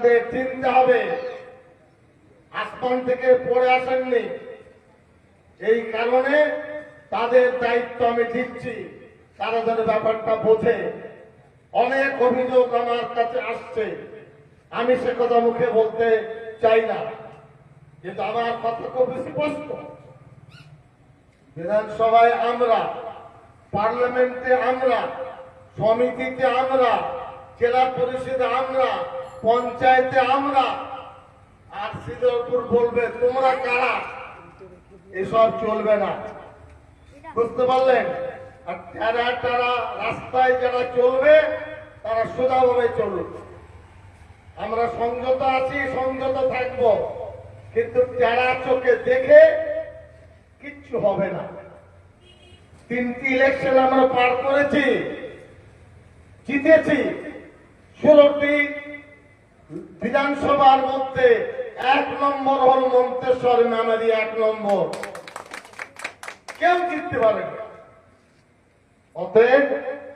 চিনতে হবে। আসমান থেকে পড়ে আসেননি। এই কারণে তাদের দায়িত্ব আমি দিচ্ছি। তারা যেন ব্যাপারটা বোঝে। অনেক অভিযোগ আমার কাছে আসছে। আমি সে কথা মুখে বলতে চাই না। কিন্তু আমার কথা খুব স্পষ্ট। বিধানসভায় আমরা, পার্লামেন্টে আমরা, সমিতিতে আমরা, জেলা পরিষদে আমরা পঞ্চায়েতে আমরা আর সিদ্ধপুর বলবে, তোমরা কারা? এসব চলবে না। বুঝতে পারলেন? আর যারা তারা রাস্তায় যারা চলবে, তারা সোজাভাবে চলবে আমরা সংযত আছি, সংযত থাকব। কিন্তু যারা চোখে দেখে, কিচ্ছু হবে না। তিনটি ইলেকশন আমরা পার করেছি, জিতেছি। ষোলোটি বিধানসভার মধ্যে এক নম্বর হল মন্তেশ্বর নামেরই এক নম্বর। কেউ জিততে পারে। অতএব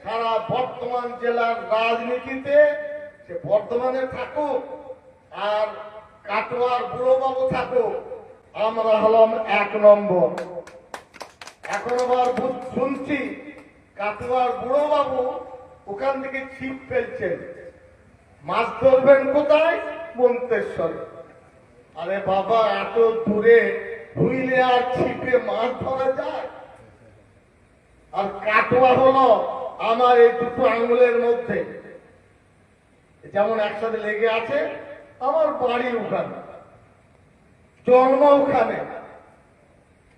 সারা বর্তমান জেলার রাজনীতিতে সে বর্ধমানে থাকুক আর কাটোয়ার বুড়োবাবু থাকুক, আমরা হলাম এক নম্বর। এখন আবার শুনছি কাটোয়ার বুড়োবাবু ওখান থেকে ছিপ ফেলছেন। মাছ ধরবেন কোথায়? মন্তেশ্বরে। আরে বাবা, এত দূরে হুইলে আর ছিপে মাছ ধরা যায়? আর কাটোয়া হলো আমার এই দুটো আঙুলের মধ্যে। যেমন একসাথে লেগে আছে, আমার বাড়ি ওখানে। জন্ম ওখানে।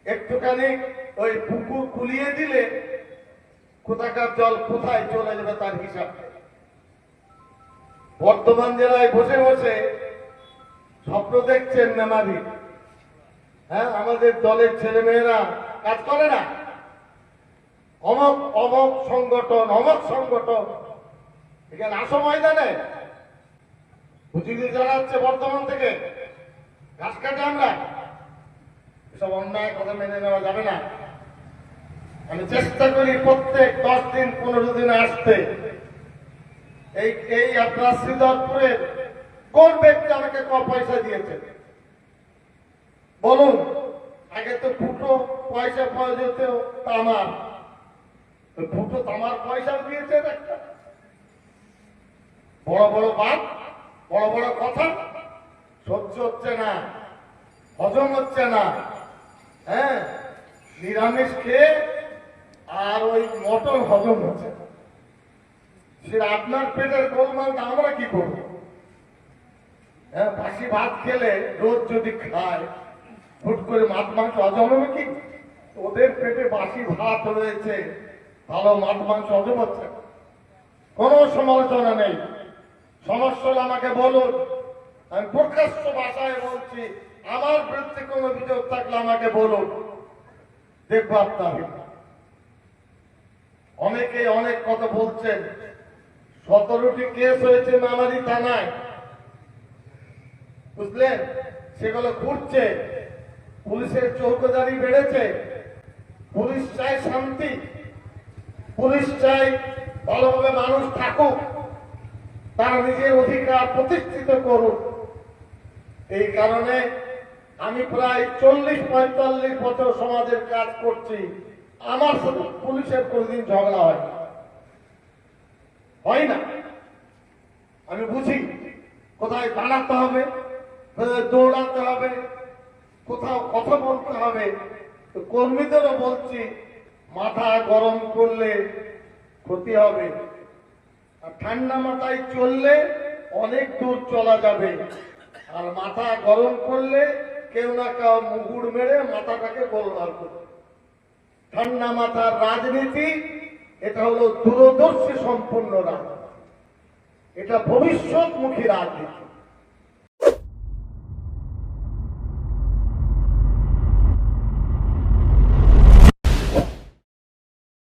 একটুখানি ওই পুকুর কুলিয়ে দিলে কোথাকার জল কোথায় চলে যাবে তার হিসাব। বর্ধমান জেলায় বসে বসে স্বপ্ন দেখছেন মেমারি। হ্যাঁ আমাদের দলের ছেলে মেয়েরা কাজ করে না। অমক অমক সংগঠন অমক সংগঠন। এখানে আসো ময়দানে। হুজুরি জানাচ্ছে বর্ধমান থেকে। ঘাস কাটে আমরা। এসব অন্যায় কথা মেনে নেওয়া যাবে না। আমি চেষ্টা করি প্রত্যেক দশ দিন, পনেরো দিনে আসতে। এই এই আপনার শ্রীধরপুরের কোন ব্যক্তি আমাকে ক পয়সা দিয়েছে? বলুন, আগে তো ফুটো পয়সা পাওয়া যেত, তামার। ফুটো তামার পয়সা দিয়েছে একটা। বড় বড় বাপ বড় বড় কথা, সহ্য হচ্ছে না, হজম হচ্ছে না। হ্যাঁ নিরামিষ খেয়ে আর ওই মটন হজম হচ্ছে। সে আপনার পেটের গোলমালটা আমরা কি করব? হ্যাঁ বাসি ভাত খেলে রোজ যদি খায়, হুট করে মাছ মাংস হজম হবে কি? ওদের পেটে বাসি ভাত রয়েছে, ভালো মাছ মাংস হজম হচ্ছে। কোনো সমালোচনা নেই। সমস্যা আমাকে বলুন, আমি প্রকাশ্য ভাষায় বলছি, আমার বিরুদ্ধে কোনো অভিযোগ থাকলে আমাকে বলুন। দেখব আপনার অনেকে অনেক কথা বলছেন সতেরোটি কেস হয়েছে মামারি থানায়। বুঝলেন? সেগুলো ঘুরছে। পুলিশের চৌকদারি বেড়েছে। পুলিশ চায় শান্তি। পুলিশ চায় ভালোভাবে মানুষ থাকুক। তার নিজের অধিকার প্রতিষ্ঠিত করুক। এই কারণে আমি প্রায় চল্লিশ, পঁয়তাল্লিশ বছর সমাজের কাজ করছি। আমার সাথে পুলিশের কোনদিন ঝগড়া হয়। হয় না। আমি বুঝি কোথায় দাঁড়াতে হবে দৌড়াতে হবে, কোথাও কথা বলতে হবে। কর্মীদেরও বলছি, মাথা গরম করলে ক্ষতি হবে। আর ঠান্ডা মাথায় চললে অনেক দূর চলা যাবে। আর মাথা গরম করলে কেউ না কেউ মুগুর মেরে মাথাটাকে গোলমাল করবে। ঠান্ডা মাথার রাজনীতি এটা হলো দূরদর্শী সম্পন্ন রাজনীতি এটা ভবিষ্যৎমুখী রাজনীতি।